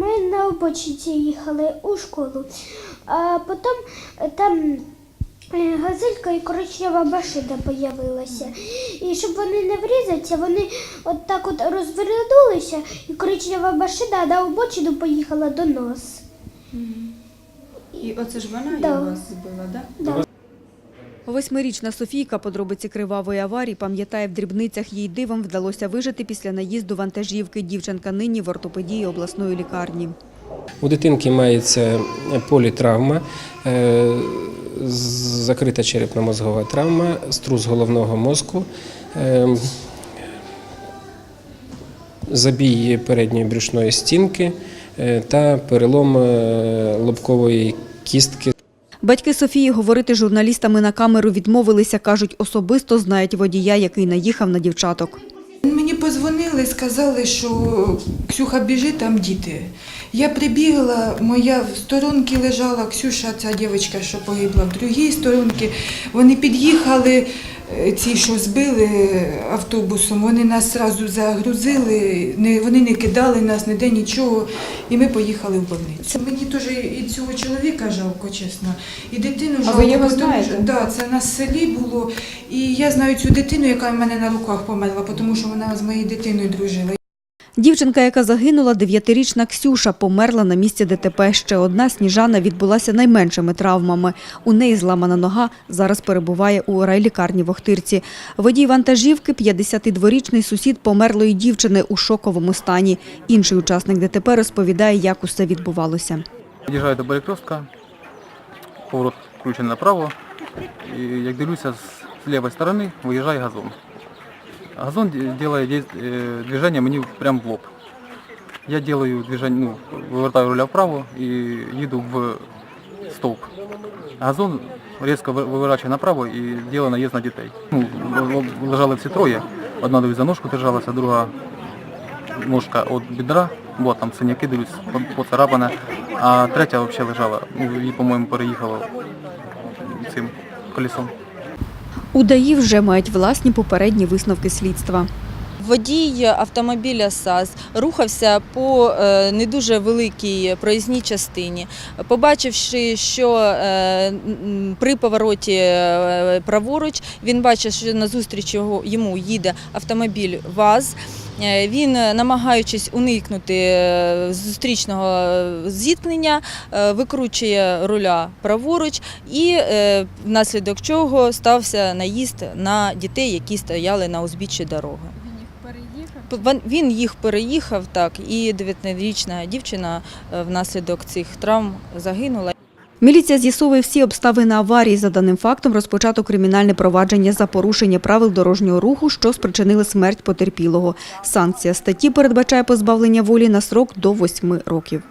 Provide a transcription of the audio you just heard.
Ми на обочині їхали у школу, а потім е, там е, газелька і коричнева машина появилася. І щоб вони не врізатися, вони от так от розвернулися, і коричнева машина на обочину поїхала до нас. І оце ж вона Да. і вас збила, так? Да? Да. Восьмирічна Софійка подробиці кривавої аварії пам'ятає в дрібницях. Їй дивом вдалося вижити після наїзду вантажівки. Дівчинка нині в ортопедії обласної лікарні. У дитинки мається політравма, е, закрита черепно-мозгова травма, струс головного мозку, е, забій передньої брюшної стінки е, та перелом лобкової кістки. Батьки Софії говорити журналістами на камеру відмовилися. Кажуть, особисто знають водія, який наїхав на дівчаток. Мені позвонили, сказали, що Ксюха біжить, там діти. Я прибігла, моя в сторонці лежала Ксюша, ця дівчинка, що погибла в другій сторонці. Вони під'їхали, е, ці, що збили автобусом, вони нас одразу загрузили, вони не кидали нас, ніде нічого, і ми поїхали в больницю. Мені теж і цього чоловіка жалко, чесно, і дитину А ви його знаєте? що- Да, це на селі було. І я знаю цю дитину, яка в мене на руках померла, тому що вона з моєю дитиною дружила. Дівчинка, яка загинула, дев'ятирічна Ксюша, померла на місці ДТП. Ще одна Сніжана відбулася найменшими травмами. У неї зламана нога, зараз перебуває у райлікарні в Охтирці. Водій вантажівки, 52-річний сусід померлої дівчини у шоковому стані. Інший учасник ДТП розповідає, як усе відбувалося. Під'їжджаю до перекрестка, поворот включений направо, і як дивлюся, з лівої сторони виїжджає газон. Газон робить движення мені прямо в лоб. Я делаю движення, ну, вивертаю руля вправо і їду в стовп. Газон різко ви- виворачує направо і робить наїзд на дітей. Ну, лежали всі троє. Одна за ножку держалася, друга ножка від бідра, бо там синяки дивлюсь, по- поцарапана, а третя взагалі лежала, ну, її, по-моєму, переїхало цим колесом. У вже мають власні попередні висновки слідства. Водій автомобіля САЗ рухався по е, не дуже великій проїзній частині. Побачивши, що е, при повороті е, праворуч він бачить, що назустріч йому їде автомобіль ВАЗ. Він, намагаючись уникнути зустрічного зіткнення, викручує руля праворуч і внаслідок чого стався наїзд на дітей, які стояли на узбіччі дороги. Він їх переїхав, так, і 19-річна дівчина е, внаслідок цих травм загинула. Міліція з'ясовує всі обставини аварії. За даним фактом розпочато кримінальне провадження за порушення правил дорожнього руху, що спричинили смерть потерпілого. Санкція статті передбачає позбавлення волі на срок до 8 років.